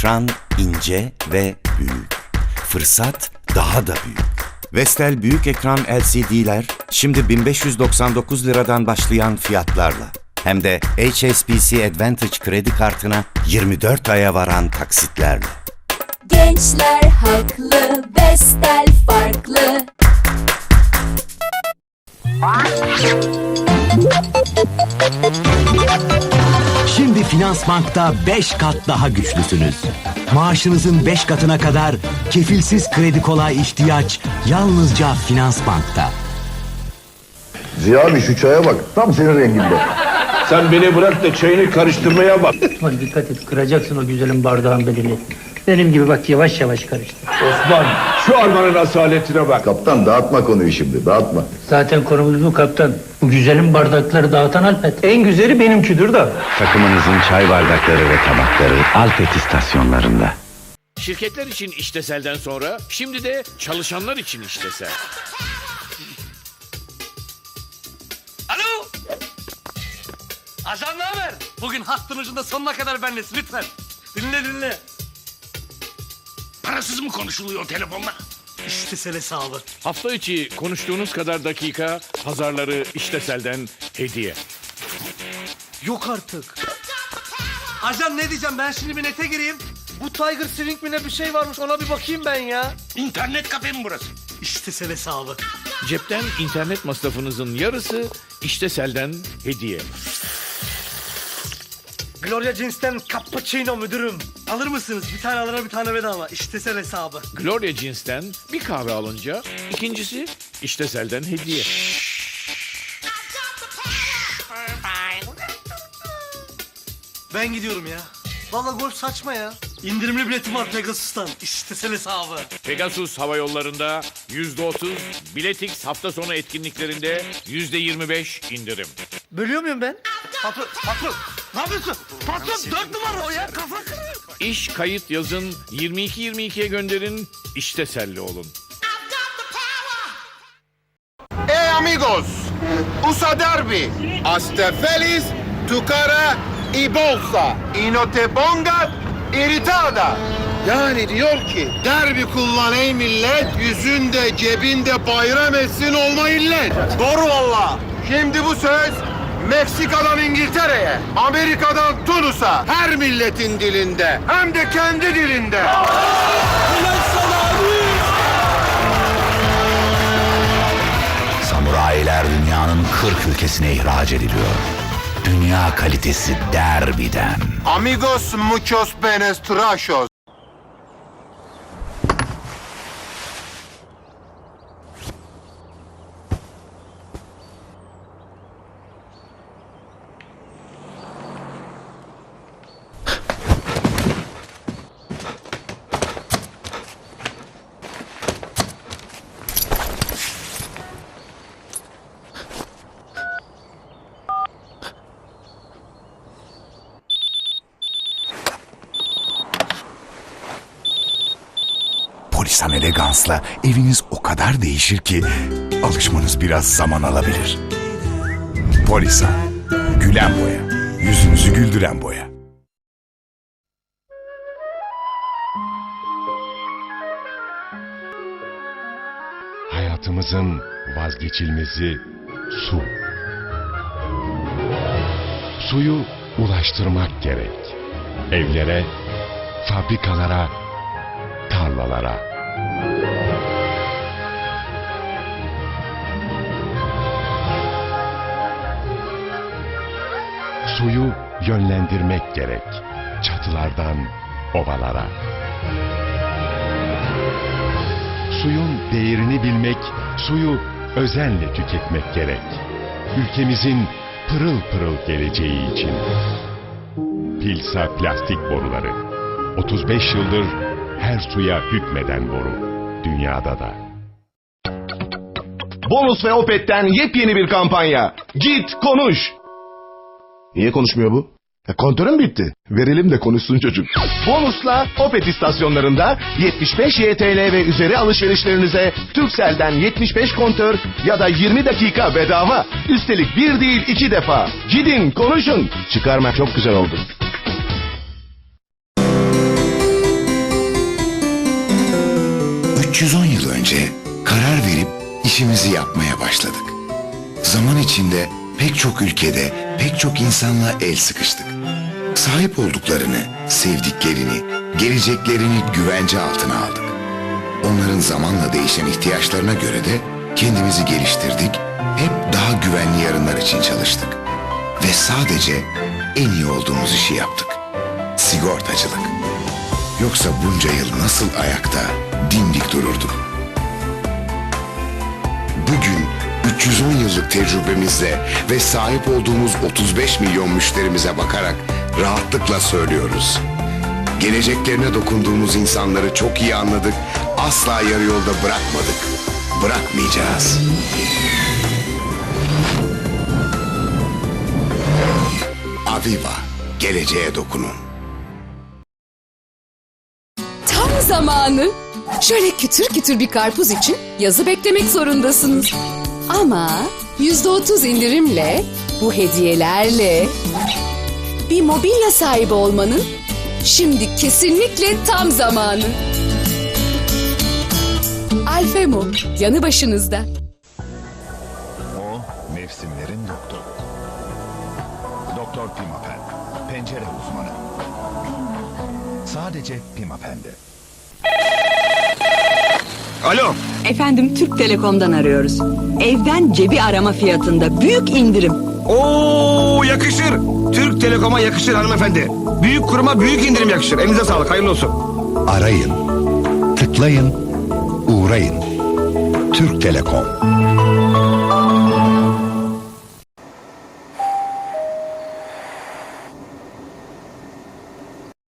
Ekran ince ve büyük. Fırsat daha da büyük. Vestel büyük ekran LCD'ler şimdi 1599 liradan başlayan fiyatlarla. Hem de HSBC Advantage kredi kartına 24 aya varan taksitlerle. Gençler haklı, Vestel farklı. Şimdi Finansbank'ta 5 kat daha güçlüsünüz. Maaşınızın 5 katına kadar kefilsiz kredi kolay ihtiyaç yalnızca Finansbank'ta. Ziya abi şu çaya bak. Tam senin renginde. Sen beni bırak da çayını karıştırmaya bak. Osman dikkat et kıracaksın o güzelim bardağın belini. Benim gibi bak yavaş yavaş karıştır. Osman şu armanın asaletine bak. Kaptan dağıtma konuyu şimdi. Dağıtma. Zaten konumuz bu kaptan. Bu güzelim bardakları dağıtan Alpet. En güzeli benimkidir da. Takımınızın çay bardakları ve tabakları Alpet istasyonlarında. Şirketler için işteselden sonra şimdi de çalışanlar için iştesel. Alo. Ajan ne haber? Bugün hattın ucunda sonuna kadar benlesin lütfen. Dinle dinle. Parasız mı konuşuluyor telefonla? İşte sen hesabı. Hafta içi konuştuğunuz kadar dakika pazarları işteselden hediye. Yok artık. Ajan ne diyeceğim ben şimdi bir nete gireyim. Bu Tiger Swing mi ne bir şey varmış ona bir bakayım ben ya. İnternet kafe mi burası? İşte sen hesabı. Cepten internet masrafınızın yarısı işteselden hediye. Gloria Jeans'ten cappuccino müdürüm. Alır mısınız? Bir tane alana bir tane bedava. İşte sen hesabı. Gloria Jeans'ten bir kahve alınca ikincisi işteselden hediye. Ben gidiyorum ya. Valla golf saçma ya. İndirimli biletim var Pegasus'tan. İşte sen hesabı. Pegasus Hava Yolları'nda %30, Biletix hafta sonu etkinliklerinde %25 indirim. Bölüyor muyum ben? Patron, patron. Ne yapıyorsun? Patron dört numara o ya. Kafa kırıyor. İş kayıt yazın 22-22'ye gönderin, işteselli olun. Hey amigos, usa derbi, hasta feliz, tu cara y bolsa, y no te pongas irritada. Yani diyor ki, derbi kullan ey millet, yüzünde cebinde bayram etsin olma illet. Doğru valla. Şimdi bu söz Meksika'dan İngiltere'ye, Amerika'dan Tunus'a, her milletin dilinde, hem de kendi dilinde. Samurayiler dünyanın 40 ülkesine ihraç ediliyor. Dünya kalitesi derbiden. Amigos muchos benestrachos. Polisan elegansla eviniz o kadar değişir ki alışmanız biraz zaman alabilir. Polisan, gülen boya, yüzünüzü güldüren boya. Hayatımızın vazgeçilmezi su. Suyu ulaştırmak gerek. Evlere, fabrikalara, tarlalara. Suyu yönlendirmek gerek. Çatılardan ovalara. Suyun değerini bilmek, suyu özenle tüketmek gerek. Ülkemizin pırıl pırıl geleceği için. Pilsa plastik boruları. 35 yıldır her suya hükmeden boru. Dünyada da. Bonus ve Opet'ten yepyeni bir kampanya. Git konuş. Niye konuşmuyor bu? E, kontörüm bitti. Verelim de konuşsun çocuk. Bonusla Opet istasyonlarında 75 YTL ve üzeri alışverişlerinize Türkcell'den 75 kontör ya da 20 dakika bedava. Üstelik bir değil iki defa. Gidin konuşun. Çıkarma çok güzel oldu. ...310 yıl önce karar verip işimizi yapmaya başladık. Zaman içinde pek çok ülkede pek çok insanla el sıkıştık. Sahip olduklarını, sevdiklerini, geleceklerini güvence altına aldık. Onların zamanla değişen ihtiyaçlarına göre de kendimizi geliştirdik, hep daha güvenli yarınlar için çalıştık. Ve sadece en iyi olduğumuz işi yaptık. Sigortacılık. Yoksa bunca yıl nasıl ayakta, dimdik dururduk? Bugün 310 yıllık tecrübemizle ve sahip olduğumuz 35 milyon müşterimize bakarak rahatlıkla söylüyoruz. Geleceklerine dokunduğumuz insanları çok iyi anladık, asla yarı yolda bırakmadık. Bırakmayacağız. Aviva, geleceğe dokunun. Tam zamanı. Şöyle kütür kütür bir karpuz için yazı beklemek zorundasınız. Ama yüzde otuz indirimle, bu hediyelerle bir mobilya sahibi olmanın şimdi kesinlikle tam zamanı. Alfemo yanı başınızda. O mevsimlerin doktoru. Doktor Pimapen. Pencere uzmanı. Sadece Pimapen'de. Alo, Efendim Türk Telekom'dan arıyoruz. Evden cebi arama fiyatında büyük indirim. Oo yakışır. Türk Telekom'a yakışır hanımefendi. Büyük kuruma büyük indirim yakışır. Elinize sağlık. Hayırlı olsun. arayın, tıklayın, uğrayın. Türk Telekom.